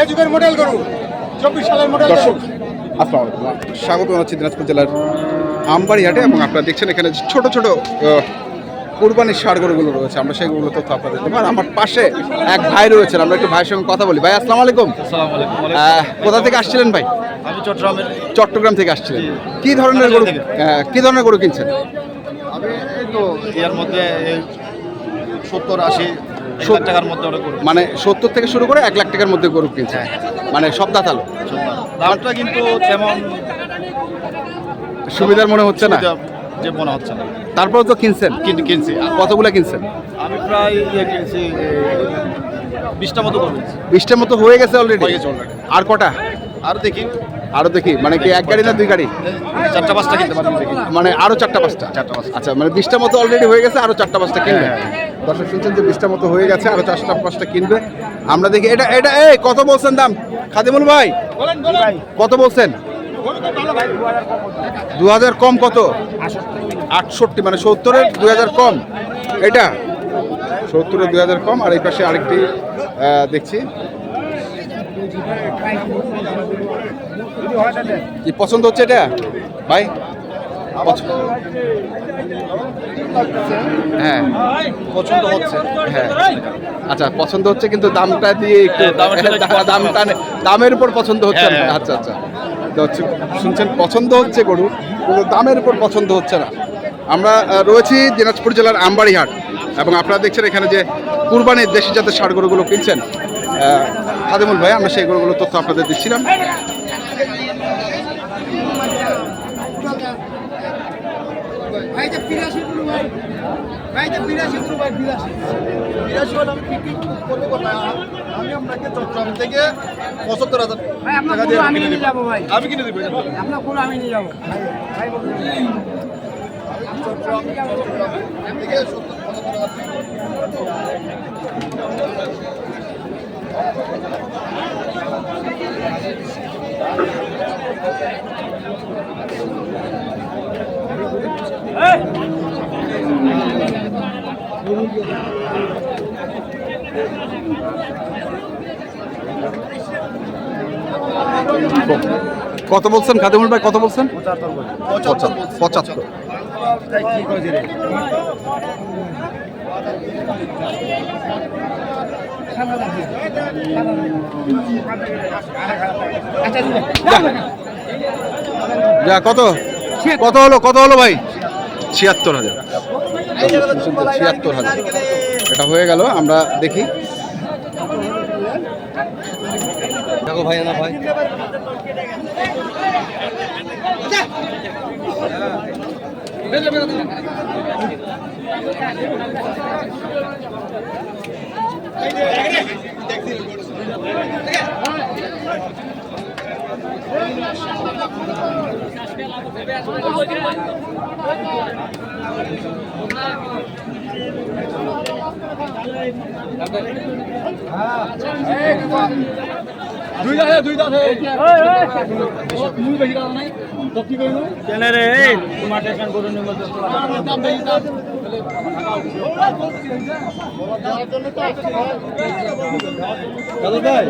এই যুগের মডেল গরু চব্বিশ সালের মডেল দর্শক আসসালামু আলাইকুম। স্বাগত জানাচ্ছি দিনাজপুর জেলার আমবাড়ি হাটে এবং আপনারা দেখছেন এখানে ছোট ছোট কুরবানির ষাড় গরুগুলো রয়েছে। আমরা সেগুলো তথ্য আপনাদের দেবো। আর আমার পাশে এক ভাই রয়েছেন। আমরা একটু ভাইয়ের সঙ্গে কথা বলি। ভাই আসসালামু আলাইকুম। আসসালামু কোথা থেকে আসছিলেন ভাই? আমি চট্টগ্রামের। চট্টগ্রাম থেকে আসছিলেন। কি ধরনের গরু কি ধরনের গরু কিনছেন? আমি এই তো এর মধ্যে সত্তর আশি টাকার মধ্যে মানে সত্তর থেকে শুরু করে এক লাখ টাকার মধ্যে গরু কিনছে। মানে সব দাঁতালো। দামটা কিন্তু তেমন সুবিধার মনে হচ্ছে না? যে মনে হচ্ছে না। তারপর তো কিনছেন? কিনছি। কতগুলো কিনছেন? আমি প্রায় ইয়ে কিনছি বিশটা মতো বিশটার মতো হয়ে গেছে অলরেডি হয়ে। আর কটা? আর দেখি। আরও দেখি মানে কি এক গাড়ি না দুই গাড়ি? চারটা পাঁচটা কিনতে মানে আরও চারটা পাঁচটা? চারটা পাঁচটা। আচ্ছা মানে বিশটা মতো অলরেডি হয়ে গেছে আরও চারটা পাঁচটা কিনবে। দর্শক শুনছেন যে বিশটা মতো হয়ে গেছে আরও চারটা পাঁচটা কিনবে। আমরা দেখি এটা এটা এই কত বলছেন দাম? খাদিমুল ভাই। কত বলছেন? দু হাজার কম কত? আটষট্টি মানে সত্তরের দুই হাজার কম। এটা? সত্তরের দুই হাজার কম আর এই পাশে আরেকটি দেখছি। কি পছন্দ হচ্ছে এটা? ভাই? হ্যাঁ। পছন্দ হচ্ছে। হ্যাঁ। আচ্ছা পছন্দ হচ্ছে কিন্তু দামটা দিয়ে একটু হ্যাঁ, দামের দাম দামের উপর পছন্দ হচ্ছে না। হ্যাঁ। আচ্ছা আচ্ছা। তো শুনছেন পছন্দ হচ্ছে গরু কিন্তু দামের উপর পছন্দ হচ্ছে না। আমরা রয়েছি দিনাজপুর জেলার আমবাড়ি হাট এবং আপনারা দেখছেন এখানে যে কুরবানির দেশি জাতের সার গরুগুলো কিনছেন। খাদিমুল ভাই আমরা সেই গরুগুলোর তথ্য আপনাদের দিচ্ছিলাম। ভাই যে বিরাশি গরু ভাই ভাই যে বিরাশি গরু ভাই বিরাশি বিরাশি হলে আমি বিক্রি করব কথা আমি আপনাকে চট্টগ্রাম থেকে পঁচাত্তর হাজার টাকা দিয়ে আমি কিনে যাব ভাই আমি কিনে দেবো আপনার গরু আমি নিয়ে যাব। কত বলছেন? খাদিমুল ভাই কত বলছেন? পঁচাত্তর। পঁচাত্তর। যা কত? কত হলো? কত হলো ভাই? ছিয়াত্তর হাজার। ছিয়াত্তর হাজার। এটা হয়ে গেল আমরা দেখি। দেখো ভাই না ভাই। দুই দাসে দুই দাসে মুই দাদা ভাই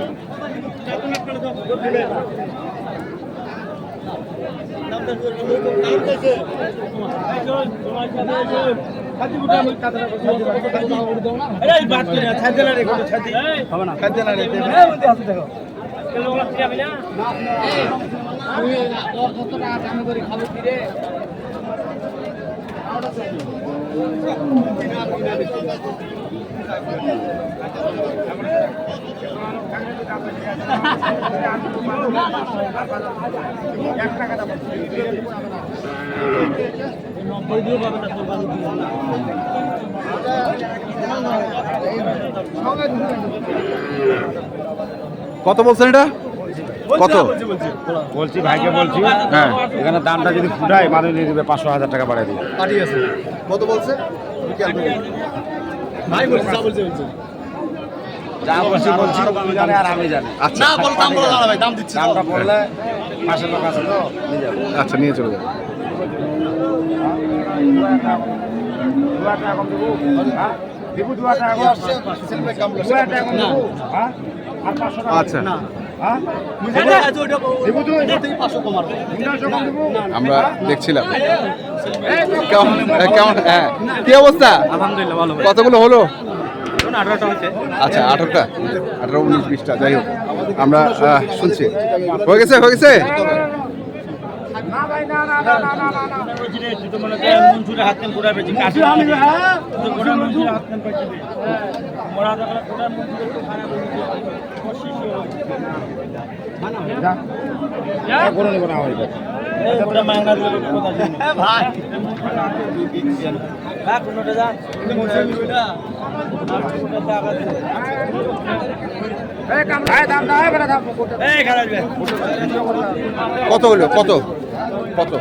আমি দশ টাকা কাম করে খাব কিরে? কত বলছেন এটা? কত? বলছি ভাইকে বলছি হ্যাঁ এখানে দামটা যদি ফুটায় মানুষ নিয়ে দেবে পাঁচশো হাজার টাকা বাড়াই দিবে। কত বলছে? ভাই বলছি যা বলছে বলছে। যা বলছি বলছি তুমি জানে আর আমি জানি। আচ্ছা না বল দাম বলা ভাই দাম দিচ্ছি দামটা বললে পাশের লোক আছে তো নিয়ে যাবে। আচ্ছা নিয়ে চলে যাবে। দু হাজার টাকা কম দেবো। হ্যাঁ হ্যাঁ আচ্ছা আমরা দেখছিলাম। কেমন কেমন হ্যাঁ কি অবস্থা? আলহামদুলিল্লাহ ভালো। কতগুলো হলো? আচ্ছা আঠারোটা? আঠারো উনিশ বিশটা যাই হোক। আমরা শুনছি। হয়ে গেছে হয়ে গেছে? কত হলো? কত? কত?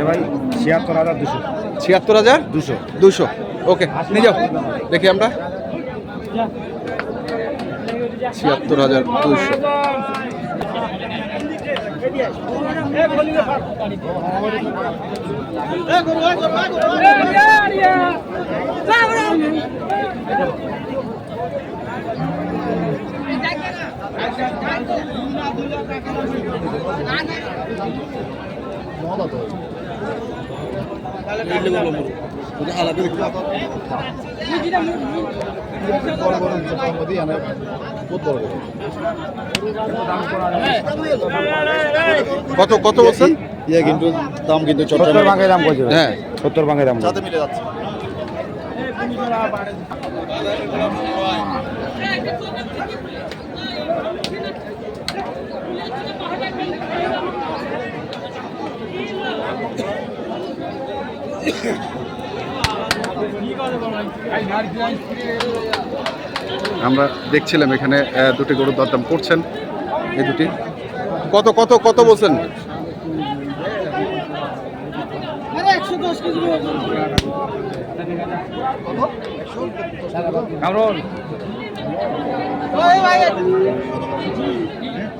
এ ভাই ছিয়াত্তর হাজার দুশো। ছিয়াত্তর হাজার? দুশো। দুশো। ওকে নিয়ে যাও। দেখি আমরা। ছিয়াত্তর হাজার দুশো বড় বড় কত কত বলছেন? ইয়ে কিন্তু দাম কিন্তু সত্তর চট্টগ্রাম ভাঙে দাম বলছে হ্যাঁ। সত্তর ভাঙে দাম। সাথে মিলে যাচ্ছে। আমরা দেখছিলাম এখানে দুটি গরুর দরদাম করছেন। এই দুটি। কত কত কত বলছেন?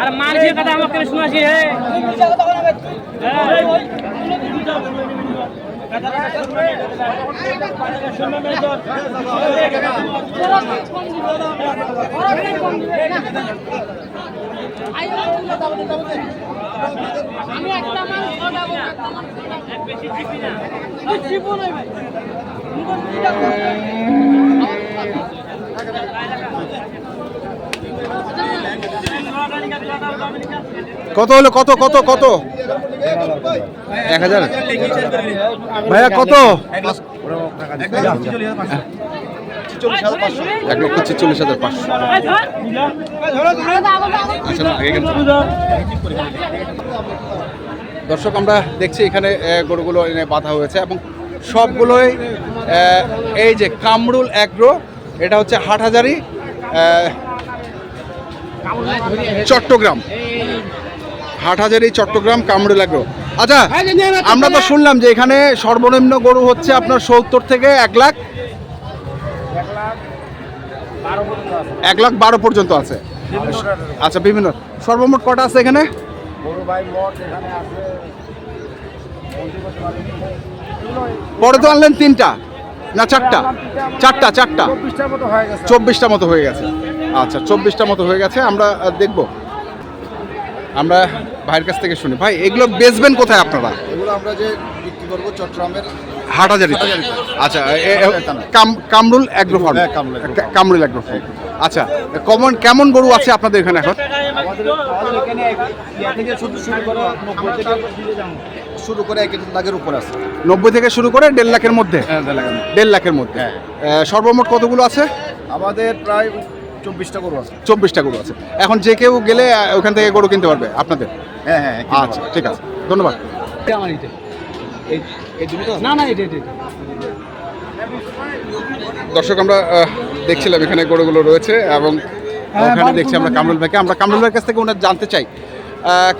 আর মানুষের কথা আমাকে শোনাছি আমি একটা দিব না ভাই কত হলো? কত কত কত? এক হাজার? ভাইয়া, কত? এক লক্ষ হাজার পাঁচশো? দর্শক, আমরা দেখছি এখানে গরুগুলো এনে বাঁধা হয়েছে এবং সবগুলোই এই যে কামরুল অ্যাগ্রো, এটা হচ্ছে হাটহাজারি চট্টগ্রাম। হাটহাজারি চট্টগ্রাম কামরুল অ্যাগ্রো আচ্ছা আমরা তো শুনলাম যে এখানে সর্বনিম্ন গরু হচ্ছে আপনার সত্তর থেকে এক লাখ। এক লাখ বারো পর্যন্ত আছে। আচ্ছা বিভিন্ন। সর্বমোট কটা আছে এখানে? পরে তো আনলেন তিনটা না চারটা? চারটা চারটা। চব্বিশটার মতো হয়ে গেছে। চব্বিশটা মতো হয়ে গেছে। আচ্ছা চব্বিশটা মতো হয়ে গেছে আমরা দেখব। আমরা ভাইয়ের কাছ থেকে শুনি। ভাই এগুলো বেচবেন কোথায় আপনারা? এগুলো আমরা যে বিক্রি করব চট্টগ্রামের হাটাজারিতে। আচ্ছা agro farm Kamrul agro farm. Kamrul agro farm আচ্ছা কমন কেমন গরু আছে আপনাদের এখানে এখন? শুরু করে এক লাখের উপর আছে। নব্বই থেকে শুরু করে দেড় লাখের মধ্যে? হ্যাঁ দেড় লাখের মধ্যে। হ্যাঁ। সর্বমোট কতগুলো আছে? আমাদের প্রায় চব্বিশটা গরু আছে। চব্বিশটা গরু আছে। এখন যে কেউ গেলে ওখান থেকে গরু কিনতে পারবে আপনাদের? হ্যাঁ হ্যাঁ আচ্ছা ঠিক আছে। ধন্যবাদ। না না এটা এটা দর্শক আমরা দেখছিলাম এখানে গরুগুলো রয়েছে এবং ওখানে দেখছি আমরা কামরুল ভাইকে। আমরা কামরুল ভাইয়ের কাছ থেকে ওনার জানতে চাই।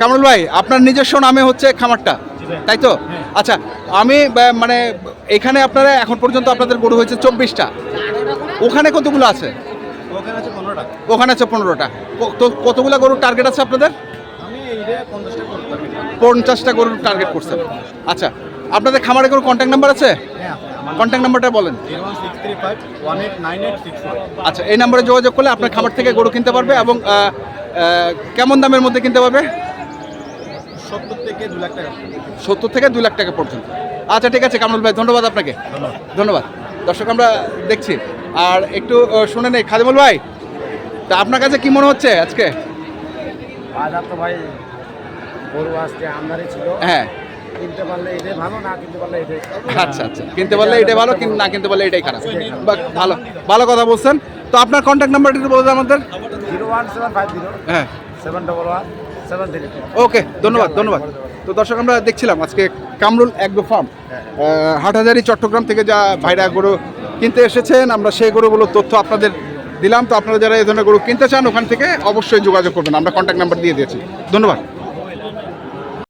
কামরুল ভাই আপনার নিজস্ব নামে হচ্ছে খামারটা তাই তো? আচ্ছা আমি মানে এখানে আপনারা এখন পর্যন্ত আপনাদের গরু হয়েছে চব্বিশটা। ওখানে কতগুলো আছে? ওখানে আছে পনেরোটা। ওখানে আছে পনেরোটা। তো কতগুলো গরুর টার্গেট আছে আপনাদের? পঞ্চাশটা গরুর টার্গেট করছেন আচ্ছা আপনাদের খামারে কোনো কন্ট্যাক্ট নাম্বার আছে? কন্ট্যাক্ট নাম্বারটা বলেন। আচ্ছা এই নাম্বারে যোগাযোগ করলে আপনার খামার থেকে গরু কিনতে পারবে এবং কেমন দামের মধ্যে কিনতে পারবে? সত্তর থেকে দু লাখ টাকা। সত্তর থেকে দুই লাখ টাকা পর্যন্ত। আচ্ছা ঠিক আছে কামরুল ভাই ধন্যবাদ আপনাকে। ধন্যবাদ। দর্শক আমরা দেখছি। আর একটু শুনে নেই। খাদিমুল ভাই তা আপনার কাছে কি মনে হচ্ছে আজকে? বাজার তো ভাই গরু আজকে আমদানি ছিল। হ্যাঁ। কিনতে পারলে এটাই ভালো না কিনতে পারলে এটাই আচ্ছা আচ্ছা। কিনতে পারলে এটাই ভালো কিন্তু না কিনতে পারলে এটাই খারাপ। বাহ, ভালো ভালো কথা বলছেন। তো আপনার কন্ট্যাক্ট নাম্বারটা একটু বলুন আমাদের। Zero one seven five zero. হ্যাঁ। Seven double one seven three okay ধন্যবাদ ধন্যবাদ। তো দর্শক আমরা দেখছিলাম আজকে কামরুল অ্যাগ্রো ফার্ম হাটহাজারি চট্টগ্রাম থেকে যা ভাইরা গরু কিনতে এসেছেন, আমরা সেই গরুগুলোর তথ্য আপনাদের দিলাম। তো আপনারা যারা এই ধরনের গরু কিনতে চান ওখান থেকে অবশ্যই যোগাযোগ করবেন। আমরা কন্ট্যাক্ট নাম্বার দিয়ে দিয়েছি। ধন্যবাদ।